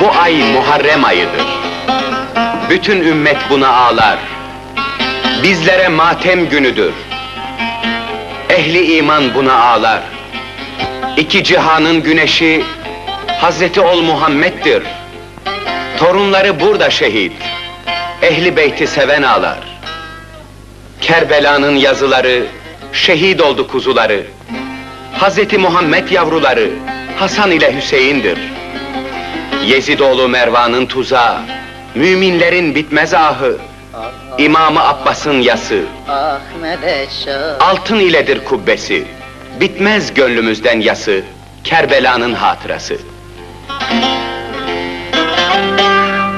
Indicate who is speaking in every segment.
Speaker 1: Bu ay Muharrem ayıdır. Bütün ümmet buna ağlar. Bizlere matem günüdür. Ehli iman buna ağlar. İki cihanın güneşi Hazreti ol Muhammed'dir. Torunları burada şehit. Ehli beyti seven ağlar. Kerbela'nın yazıları, şehit oldu kuzuları. Hazreti Muhammed yavruları, Hasan ile Hüseyin'dir. Yezidoğlu Mervan'ın tuzağı, müminlerin bitmez ahı, İmamı Abbas'ın yası, altın iledir kubbesi, bitmez gönlümüzden yası, Kerbela'nın hatırası.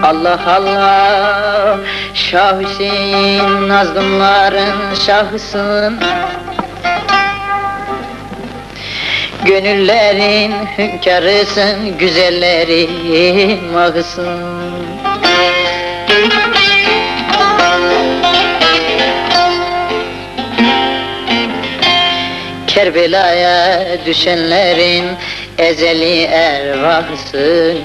Speaker 2: Allah Allah Şah Hüseyin nazlımların şahısın Gönüllerin hünkârısın, güzellerin mahısın Kerbela'ya düşenlerin ezeli ervahısın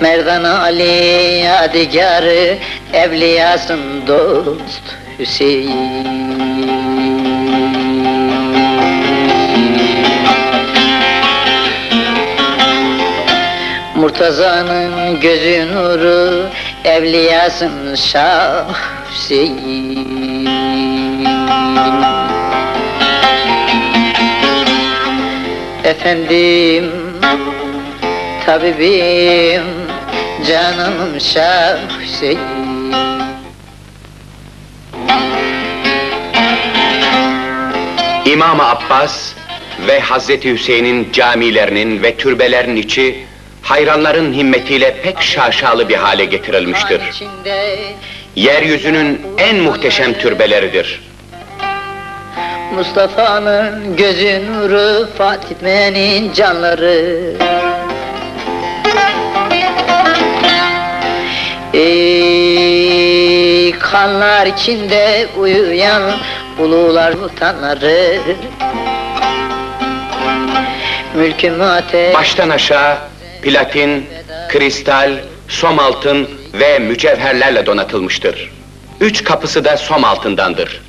Speaker 2: Merdan Ali yadigarı evliyasın dost Hüseyin Murtaza'nın gözü nuru evliyasın Şah Hüseyin Efendim Tabibim, canım Şah Hüseyin
Speaker 1: İmam Abbas ve Hazreti Hüseyin'in camilerinin ve türbelerinin içi hayranların himmetiyle pek şaşalı bir hale getirilmiştir. Yeryüzünün en muhteşem türbeleridir.
Speaker 2: Mustafa'nın gözü nuru, Fatime'nin canları Ey kanlar içinde uyuyan ulular mutanları Mülkü ateş
Speaker 1: Baştan aşağı platin, kristal, som altın ve mücevherlerle donatılmıştır. Üç kapısı da som altındandır.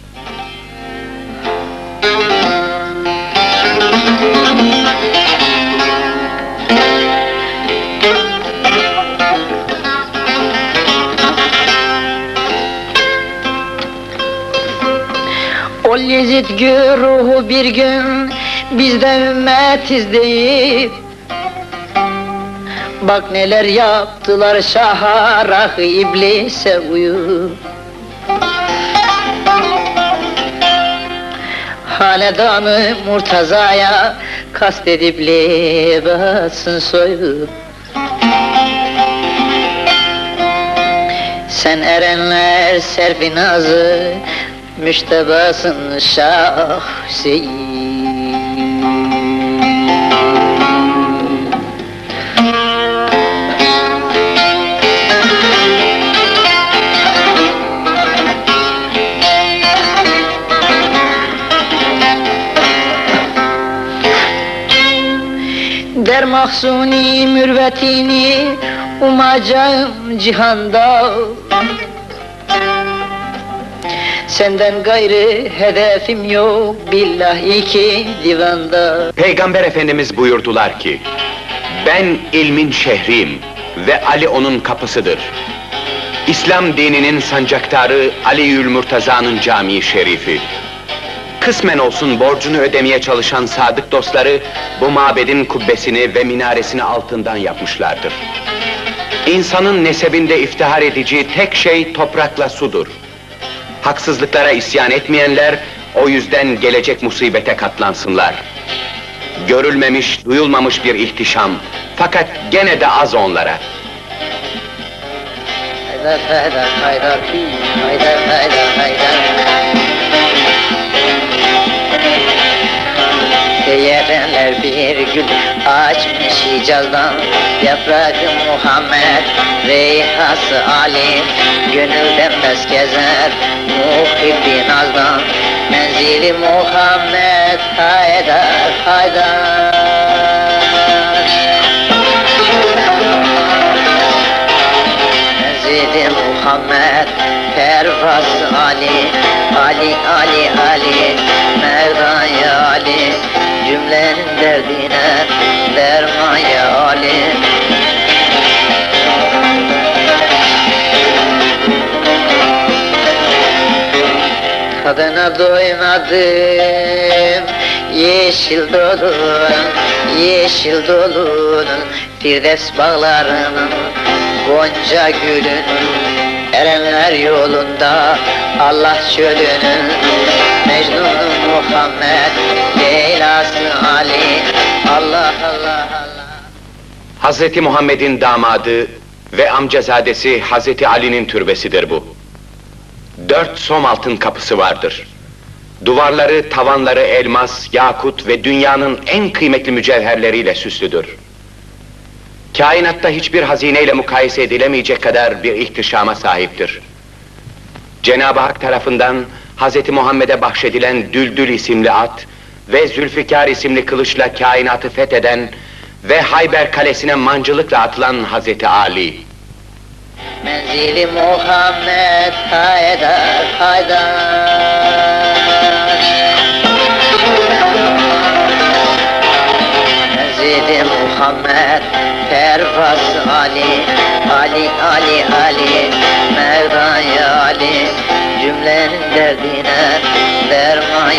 Speaker 2: Ol Yezid güruhu bir gün bizde ümmetiz deyip Bak neler yaptılar şaha rahı iblise uyup Hanedanı Murtaza'ya kastedip libasın soyup Sen erenler serfi nazı Müştebasın Şah Hüseyin Der mahzuni mürvetini umacağım cihanda Senden gayrı hedefim yok billahi ki divanda
Speaker 1: Peygamber Efendimiz buyurdular ki, ben ilmin şehriyim ve Ali onun kapısıdır. İslam dininin sancaktarı Aliül Murtaza'nın camii şerifi. Kısmen olsun borcunu ödemeye çalışan sadık dostları bu mabedin kubbesini ve minaresini altından yapmışlardır. İnsanın nesebinde iftihar edici tek şey toprakla sudur. Haksızlıklara isyan etmeyenler o yüzden gelecek musibete katlansınlar. Görülmemiş, duyulmamış bir ihtişam. Fakat gene de az onlara.
Speaker 2: Haydar haydar haydar haydar haydar haydar yereler bir gül açmış Hicaz'dan. Yaprakı Muhammed, reyhası Ali. Gönülden bez gezer muhibbi nazdan. Menzili Muhammed Haydar Haydar. Menzili Muhammed Pervaz Ali. Ali Ali Ali derdine derman ya Ali Tadına doymadım Yeşil dolunun Yeşil dolunun Firdevs bağlarının Gonca gülünün Erenler yolunda Allah çölünün Mecnun'u Muhammed Leyla'sı Ali Allah Allah Allah
Speaker 1: Hazreti Muhammed'in damadı ve amcazadesi Hazreti Ali'nin türbesidir bu. Dört som altın kapısı vardır. Duvarları, tavanları elmas, yakut ve dünyanın en kıymetli mücevherleriyle süslüdür. Kainatta hiçbir hazineyle mukayese edilemeyecek kadar bir ihtişama sahiptir. Cenab-ı Hak tarafından Hazreti Muhammed'e bahşedilen Düldül isimli at ve Zülfikar isimli kılıçla kainatı fetheden ve Hayber kalesine mancılıkla atılan Hazreti Ali.
Speaker 2: Menzili Muhammed Haydar Haydar Menzili Muhammed Pervaz Ali Ali Ali Ali Merdan ya Ali Cümlenin derdine derman